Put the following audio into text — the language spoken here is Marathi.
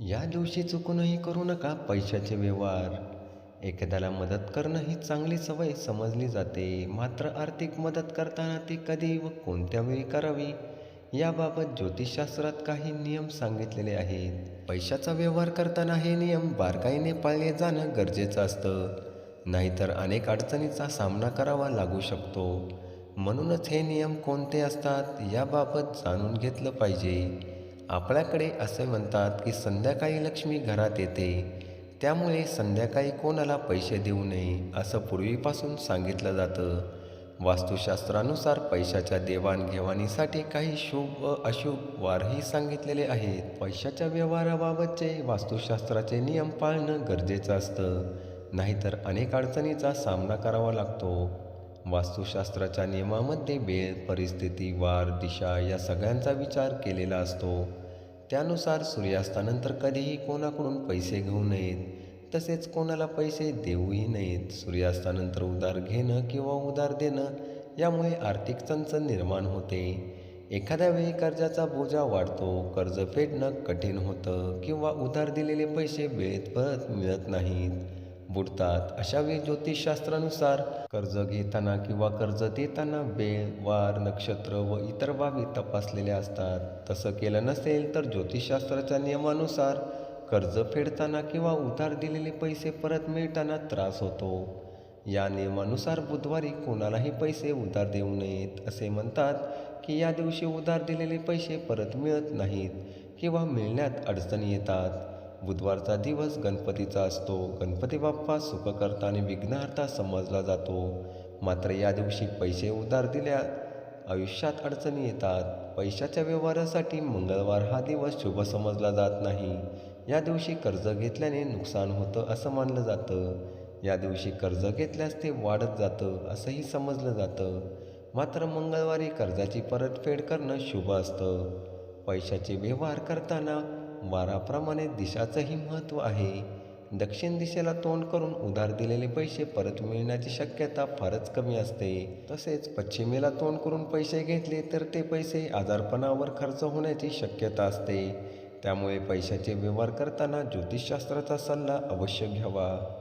या दिवशी चुकूनही करू नका पैशाचे व्यवहार. एखाद्याला मदत करणं ही चांगली सवय समजली जाते. मात्र आर्थिक मदत करताना ती कधी व कोणत्या वेळी करावी? याबाबत ज्योतिषशास्त्रात काही नियम सांगितलेले आहेत. पैशाचा व्यवहार करताना हे नियम बारकाईने पाळले जाणं गरजेचं असतं. नाहीतर अनेक अडचणीचा सामना करावा लागू शकतो. म्हणूनच हे नियम कोणते असतात याबाबत जाणून घेतलं पाहिजे. आपल्याकडे असे म्हणतात की संध्याकाळी लक्ष्मी घरात येते. त्यामुळे संध्याकाळी कोणाला पैसे देऊ नये असं पूर्वीपासून सांगितलं जातं. वास्तुशास्त्रानुसार पैशाच्या देवाणघेवाणीसाठी काही शुभ व अशुभ वारही सांगितलेले आहेत. पैशाच्या व्यवहाराबाबतचे वास्तुशास्त्राचे नियम पाळणं गरजेचं असतं. नाहीतर अनेक अडचणीचा सामना करावा लागतो. वास्तुशास्त्राच्या नियमामध्ये वेळ परिस्थिती वार दिशा या सगळ्यांचा विचार केलेला असतो. त्यानुसार सूर्यास्तानंतर कधीही कोणाकडून पैसे घेऊ नयेत. तसेच कोणाला पैसे देऊही नयेत. सूर्यास्तानंतर उधार घेणं किंवा उधार देणं यामुळे आर्थिक चणचण निर्माण होते. एखाद्या वेळी कर्जाचा बोजा वाढतो कर्ज फेडणं कठीण होतं किंवा उधार दिलेले पैसे वेळेत परत मिळत नाहीत. बुडतात. अशावेळी ज्योतिषशास्त्रानुसार कर्ज घेताना किंवा कर्ज देताना वेळ वार नक्षत्र व इतर बाबी तपासलेल्या असतात. तसं केलं नसेल तर ज्योतिषशास्त्राच्या नियमानुसार कर्ज फेडताना किंवा उधार दिलेले पैसे परत मिळताना त्रास होतो. या नियमानुसार बुधवारी कोणालाही पैसे उधार देऊ नयेत असे म्हणतात की या दिवशी उधार दिलेले पैसे परत मिळत नाहीत किंवा मिळण्यात अडचणी येतात. बुधवारचा दिवस गणपतीचा असतो. गणपती बाप्पा सुखकर्ता आणि विघ्नहर्ता समजला जातो. मात्र या दिवशी पैसे उधार दिल्या आयुष्यात अडचणी येतात. पैशाच्या व्यवहारासाठी मंगळवार हा दिवस शुभ समजला जात नाही. या दिवशी कर्ज घेतल्याने नुकसान होतं असं मानलं जातं. या दिवशी कर्ज घेतल्यास ते वाढत जातं असंही समजलं जातं. मात्र मंगळवारी कर्जाची परतफेड करणं शुभ असतं. पैशाचे व्यवहार करताना वाराप्रमाणे दिशाचंही महत्त्व आहे. दक्षिण दिशेला तोंड करून उधार दिलेले पैसे परत मिळण्याची शक्यता फारच कमी असते. तसेच पश्चिमेला तोंड करून पैसे घेतले तर ते पैसे आजारपणावर खर्च होण्याची शक्यता असते. त्यामुळे पैशाचे व्यवहार करताना ज्योतिषशास्त्राचा सल्ला अवश्य घ्यावा.